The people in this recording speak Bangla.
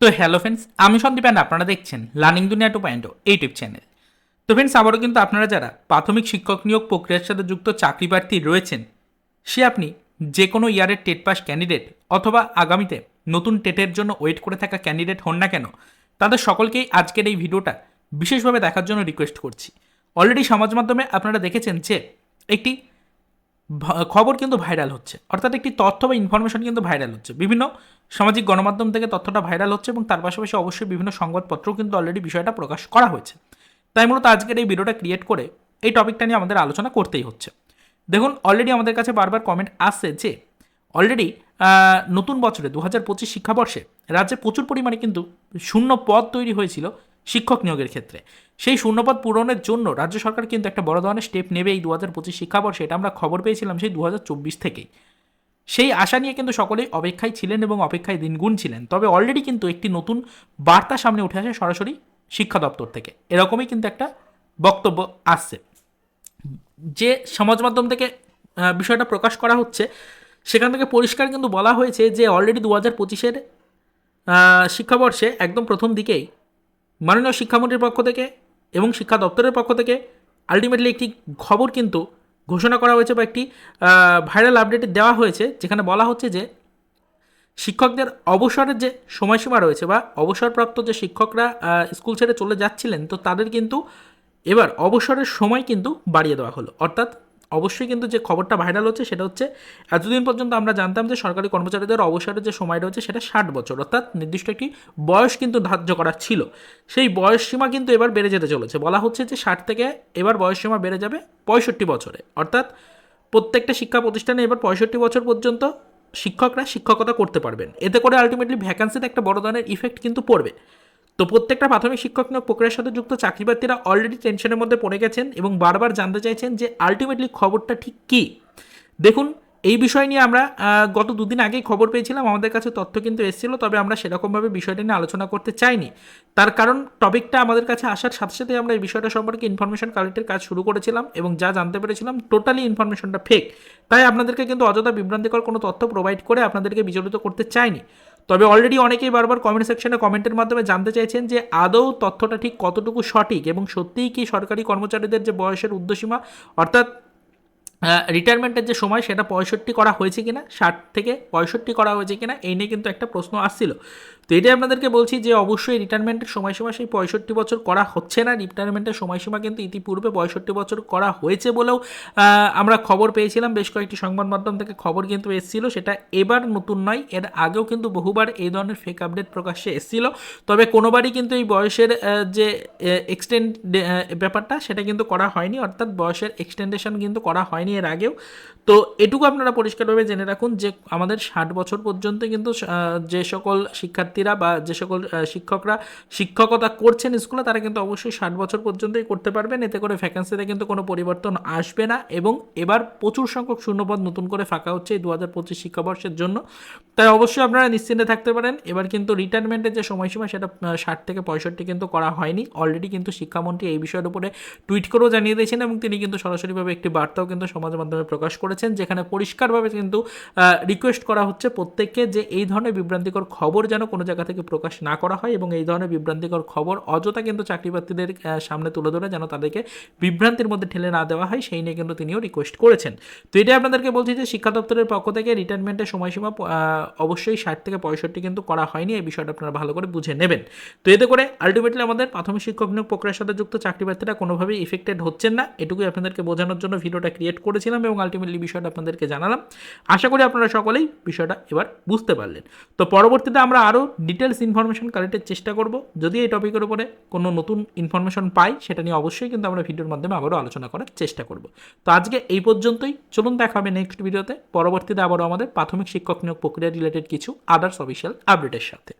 তো হ্যালো ফ্রেন্ডস আমি সন্দীপ অ্যান্ড আপনারা দেখছেন learning Duniya two point YouTube channel তো ফ্রেন্ডস আবারও কিন্তু আপনারা যারা প্রাথমিক শিক্ষক নিয়োগ প্রক্রিয়ার সাথে যুক্ত চাকরি প্রার্থী রয়েছেন, সে আপনি যে কোনো ইয়ারের টেট পাস ক্যান্ডিডেট অথবা আগামীতে নতুন টেটের জন্য ওয়েট করে থাকা ক্যান্ডিডেট হন না কেন, তাদের সকলকেই আজকের এই ভিডিওটা বিশেষভাবে দেখার জন্য রিকোয়েস্ট করছি। অলরেডি সমাজ মাধ্যমে আপনারা দেখেছেন যে একটি খবর কিন্তু ভাইরাল হচ্ছে। অর্থাৎ একটি তথ্য বা ইনফরমেশন কিন্তু ভাইরাল হচ্ছে। বিভিন্ন সামাজিক গণমাধ্যম থেকে তথ্যটা ভাইরাল হচ্ছে এবং তার পাশাপাশি অবশ্যই বিভিন্ন সংবাদপত্রও কিন্তু অলরেডি বিষয়টা প্রকাশ করা হয়েছে। তাই মূলত আজকের এই ভিডিওটা ক্রিয়েট করে এই টপিকটা নিয়ে আমাদের আলোচনা করতেই হচ্ছে। দেখুন অলরেডি আমাদের কাছে বারবার কমেন্ট আসছে যে অলরেডি নতুন বছরে দু হাজার পঁচিশ শিক্ষাবর্ষে রাজ্যে প্রচুর পরিমাণে কিন্তু শূন্য পদ তৈরি হয়েছিল। শিক্ষক নিয়োগের ক্ষেত্রে। সেই শূন্যপদ পূরণের জন্য রাজ্য সরকার কিন্তু একটা বড় ধরনের স্টেপ নেবে এই দু হাজার পঁচিশ শিক্ষাবর্ষে এটা আমরা খবর পেয়েছিলাম সেই দু হাজার চব্বিশ থেকেই। সেই আশা নিয়ে কিন্তু সকলেই অপেক্ষায় ছিলেন এবং অপেক্ষায় দিনগুণ ছিলেন। তবে অলরেডি কিন্তু একটি নতুন বার্তা সামনে উঠে আসে সরাসরি শিক্ষা দপ্তর থেকে। এরকমই কিন্তু একটা বক্তব্য আসছে। যে সমাজ মাধ্যম থেকে বিষয়টা প্রকাশ করা হচ্ছে, সেখান থেকে পরিষ্কার কিন্তু বলা হয়েছে যে অলরেডি দু হাজার পঁচিশের শিক্ষাবর্ষে একদম প্রথম দিকেই মাননীয় শিক্ষামন্ত্রীর পক্ষ থেকে এবং শিক্ষা দপ্তরের পক্ষ থেকে আলটিমেটলি একটি খবর কিন্তু ঘোষণা করা হয়েছে বা একটি ভাইরাল আপডেট দেওয়া হয়েছে, যেখানে বলা হচ্ছে যে শিক্ষকদের অবসরের যে সময়সীমা রয়েছে বা অবসরপ্রাপ্ত যে শিক্ষকরা স্কুল ছেড়ে চলে যাচ্ছিলেন, তো তাদের কিন্তু এবার অবসরের সময় কিন্তু বাড়িয়ে দেওয়া হলো। অর্থাৎ অবশ্যই কিন্তু যে খবরটা ভাইরাল হচ্ছে সেটা হচ্ছে এতদিন পর্যন্ত আমরা জানতাম যে সরকারি কর্মচারীদের অবসরের যে সময় রয়েছে সেটা ষাট বছর, অর্থাৎ নির্দিষ্ট একটি বয়স কিন্তু ধার্য করা ছিল। সেই বয়স সীমা কিন্তু এবার বেড়ে যেতে চলেছে। বলা হচ্ছে যে ষাট থেকে এবার বয়স সীমা বেড়ে যাবে পঁয়ষট্টি বছরে। অর্থাৎ প্রত্যেকটা শিক্ষা প্রতিষ্ঠানে এবার পঁয়ষট্টি বছর পর্যন্ত শিক্ষকরা শিক্ষকতা করতে পারবেন। এতে করে আলটিমেটলি ভ্যাকান্সিতে একটা বড় ধরনের ইফেক্ট কিন্তু পড়বে। তো প্রত্যেকটা প্রাথমিক শিক্ষক নিয়োগ প্রক্রিয়ার সাথে যুক্ত চাকরি প্রার্থীরা অলরেডি টেনশনের মধ্যে পড়ে গেছেন এবং বারবার জানতে চাইছেন যে আলটিমেটলি খবরটা ঠিক কী? দেখুন, এই বিষয় নিয়ে আমরা গত দুদিন আগেই খবর পেয়েছিলাম, আমাদের কাছে তথ্য কিন্তু এসেছিল, তবে আমরা সেরকমভাবে বিষয়টা নিয়ে আলোচনা করতে চাইনি। তার কারণ টপিকটা আমাদের কাছে আসার সাথে সাথে আমরা এই বিষয়টা সম্পর্কে ইনফরমেশন কালেক্টের কাজ শুরু করেছিলাম এবং যা জানতে পেরেছিলাম টোটালি ইনফরমেশনটা ফেক তাই আপনাদেরকে কিন্তু অযথা বিভ্রান্তিকর কোনো তথ্য প্রোভাইড করে আপনাদেরকে বিচলিত করতে চাইনি। তবে অলরেডি অনেকেই বারবার কমেন্ট সেকশনে কমেন্টের মাধ্যমে জানতে চাইছেন যে আদৌ তথ্যটা ঠিক কতটুকু সঠিক এবং সত্যিই কি সরকারি কর্মচারীদের যে বয়সের উর্ধ্বসীমা, অর্থাৎ রিটায়ারমেন্টের যে সময় সেটা পঁয়ষট্টি করা হয়েছে কিনা, ষাট থেকে পঁয়ষট্টি করা হয়েছে কিনা, এই নিয়ে কিন্তু একটা প্রশ্ন আসছিল। তো এটাই আপনাদেরকে বলছি যে অবশ্যই রিটায়ারমেন্টের সময়সীমা সেই পঁয়ষট্টি বছর করা হচ্ছে না। রিটায়ারমেন্টের সময়সীমা কিন্তু ইতিপূর্বে পঁয়ষট্টি বছর করা হয়েছে বলেও আমরা খবর পেয়েছিলাম। বেশ কয়েকটি সংবাদ মাধ্যম থেকে খবর কিন্তু এসেছিল, সেটা এবার নতুন নয়। এর আগেও কিন্তু বহুবার এই ধরনের ফেক আপডেট প্রকাশ্যে এসেছিল। তবে কোনোবারই কিন্তু এই বয়সের যে এক্সটেন্ড ব্যাপারটা, সেটা কিন্তু করা হয়নি। অর্থাৎ বয়সের এক্সটেন্ডেশন কিন্তু করা হয়নি এর আগেও। তো এটুকু আপনারা পরিষ্কারভাবে জেনে রাখুন যে আমাদের ষাট বছর পর্যন্ত কিন্তু যে সকল শিক্ষার্থীরা বা যে সকল শিক্ষকরা শিক্ষকতা করছেন স্কুলে, তারা কিন্তু অবশ্যই ষাট বছর পর্যন্তই করতে পারবেন। এতে করে ভ্যাকান্সিতে কিন্তু কোনো পরিবর্তন আসবে না এবং এবার প্রচুর সংখ্যক শূন্যপদ নতুন করে ফাঁকা হচ্ছে এই দু পঁচিশ শিক্ষাবর্ষের জন্য। তাই অবশ্যই আপনারা নিশ্চিন্তে থাকতে পারেন। এবার কিন্তু রিটায়ারমেন্টের যে সময়সীমা, সেটা ষাট থেকে পঁয়ষট্টি কিন্তু করা হয়নি। অলরেডি কিন্তু শিক্ষামন্ত্রী এই বিষয়ের উপরে টুইট করেও জানিয়ে দিয়েছেন এবং তিনি কিন্তু সরাসরিভাবে একটি বার্তাও কিন্তু সমাজ মাধ্যমে প্রকাশ করেছেন, যেখানে পরিষ্কারভাবে কিন্তু রিকোয়েস্ট করা হচ্ছে প্রত্যেককে যে এই ধরনের বিভ্রান্তিকর খবর যেন কোনো জায়গা থেকে প্রকাশ না করা হয় এবং এই ধরনের বিভ্রান্তিকর খবর অযথা কিন্তু চাকরি প্রার্থীদের সামনে তুলে ধরে যেন তাদেরকে বিভ্রান্তির মধ্যে ঠেলে না দেওয়া হয়, সেই নিয়ে কিন্তু তিনিও রিকোয়েস্ট করেছেন। তো এটাই আপনাদেরকে বলছি যে শিক্ষা দপ্তরের পক্ষ থেকে রিটায়ারমেন্টের সময়সীমা অবশ্যই ষাট থেকে পঁয়ষট্টি কিন্তু করা হয়নি, এই বিষয়টা আপনারা ভালো করে বুঝে নেবেন। তো এতে করে আলটিমেটলি আমাদের প্রাথমিক শিক্ষক নিয়োগ প্রক্রিয়ার সাথে যুক্ত চাকরি প্রার্থীরা কোনোভাবেই ইফেক্টেড হচ্ছেন না, এটুকুই আপনাদেরকে বোঝানোর জন্য ভিডিওটা ক্রিয়েট করেছিলাম এবং আলটিমেটলি বিষয়টা আপনাদেরকে জানালাম। আশা করি আপনারা সকলেই বিষয়টা এবার বুঝতে পারলেন। তো পরবর্তীতে আমরা আরও ডিটেলস ইনফরমেশন কালেক্টের চেষ্টা করব। যদি এই টপিকের উপরে কোনো নতুন ইনফরমেশন পাই, সেটা নিয়ে অবশ্যই কিন্তু আমরা ভিডিওর মাধ্যমে আবারও আলোচনা করার চেষ্টা করব। তো আজকে এই পর্যন্তই। চলুন দেখা হবে নেক্সট ভিডিওতে পরবর্তীতে আবারও আমাদের প্রাথমিক শিক্ষক নিয়োগ প্রক্রিয়া রিলেটেড কিছু আদার্স অফিসিয়াল আপডেটের সাথে।